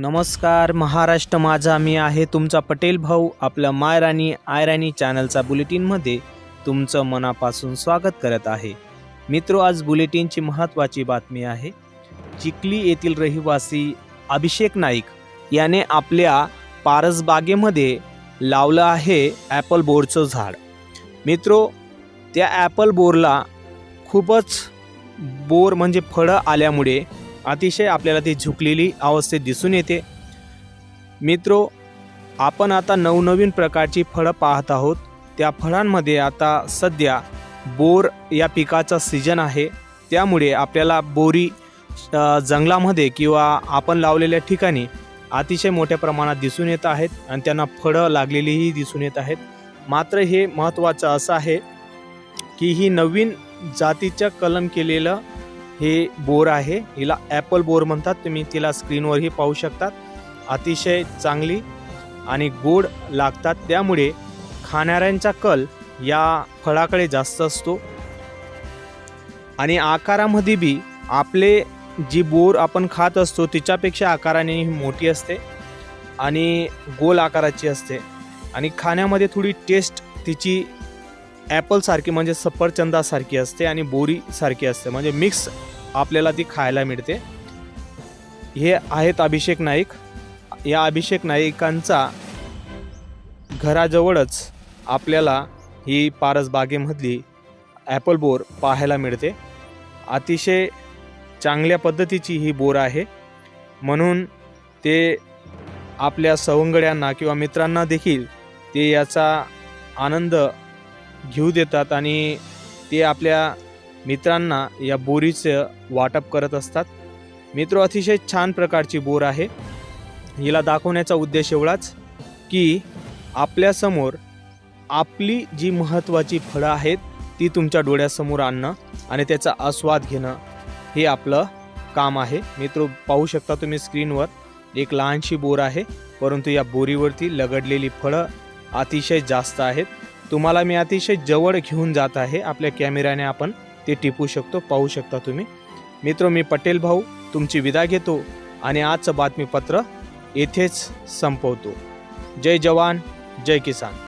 नमस्कार महाराष्ट्र माझा मी आहे तुमचा पटेल भाऊ. आपल्या मायराणी आयराणी चॅनलचा बुलेटिनमध्ये तुमचं मनापासून स्वागत करत आहे. मित्रो आज बुलेटिनची महत्त्वाची बातमी आहे. चिखली येथील रहिवासी अभिषेक नाईक याने आपल्या पारसबागेमध्ये लावलं आहे ॲपल बोरचं झाड. मित्रो त्या ॲपल बोरला खूपच बोर म्हणजे फळं आल्यामुळे अतिशय आपल्याला ती झुकलेली अवस्थेत दिसून येते. मित्रो आपण आता नवनवीन प्रकारची फळं पाहत आहोत. त्या फळांमध्ये आता सध्या बोर या पिकाचा सीजन आहे. त्यामुळे आपल्याला बोरी जंगलामध्ये किंवा आपण लावलेल्या ठिकाणी अतिशय मोठ्या प्रमाणात दिसून येत आहेत आणि त्यांना फळं लागलेलीही दिसून येत आहेत. मात्र हे महत्त्वाचं असं आहे की ही नवीन जातीच्या कलम केलेलं हे बोर आहे. हिला ॲपल बोर म्हणतात. तुम्ही तिला स्क्रीनवरही पाहू शकतात. अतिशय चांगली आणि गोड लागतात. त्यामुळे खाणाऱ्यांचा कल या फळाकडे जास्त असतो. आणि आकारामध्ये बी आपले जी बोर आपण खात असतो तिच्यापेक्षा आकाराने ही मोठी असते आणि गोल आकाराची असते. आणि खाण्यामध्ये थोडी टेस्ट तिची ॲपलसारखी म्हणजे सफरचंदासारखी असते आणि बोरीसारखी असते. म्हणजे मिक्स आपल्याला ती खायला मिळते. हे आहेत अभिषेक नाईक. या अभिषेक नाईकांचा घराजवळच आपल्याला ही पारसबागेमधली ॲपल बोर पाहायला मिळते. अतिशय चांगल्या पद्धतीची ही बोर आहे. म्हणून ते आपल्या सवंगड्यांना किंवा मित्रांना देखील ते याचा आनंद घेऊ देतात आणि ते आपल्या मित्रांना या बोरीचं वाटप करत असतात. मित्र अतिशय छान प्रकारची बोर आहे. हिला दाखवण्याचा उद्देश एवढाच की आपल्यासमोर आपली जी महत्त्वाची फळं आहेत ती तुमच्या डोळ्यासमोर आणणं आणि त्याचा आस्वाद घेणं हे आपलं काम आहे. मित्र पाहू शकता तुम्ही स्क्रीनवर एक लहानशी बोर आहे परंतु या बोरीवरती लगडलेली फळं अतिशय जास्त आहेत. तुम्हाला मी अतिशय जवळ घेऊन जात आहे. आपल्या कॅमेऱ्याने आपण ते टिपू शकतो पाहू शकता तुम्ही. मित्र मी पटेल भाऊ तुमची विदा घेतो आणि आजचं बातमीपत्र येथेच संपवतो. जय जवान जय किसान.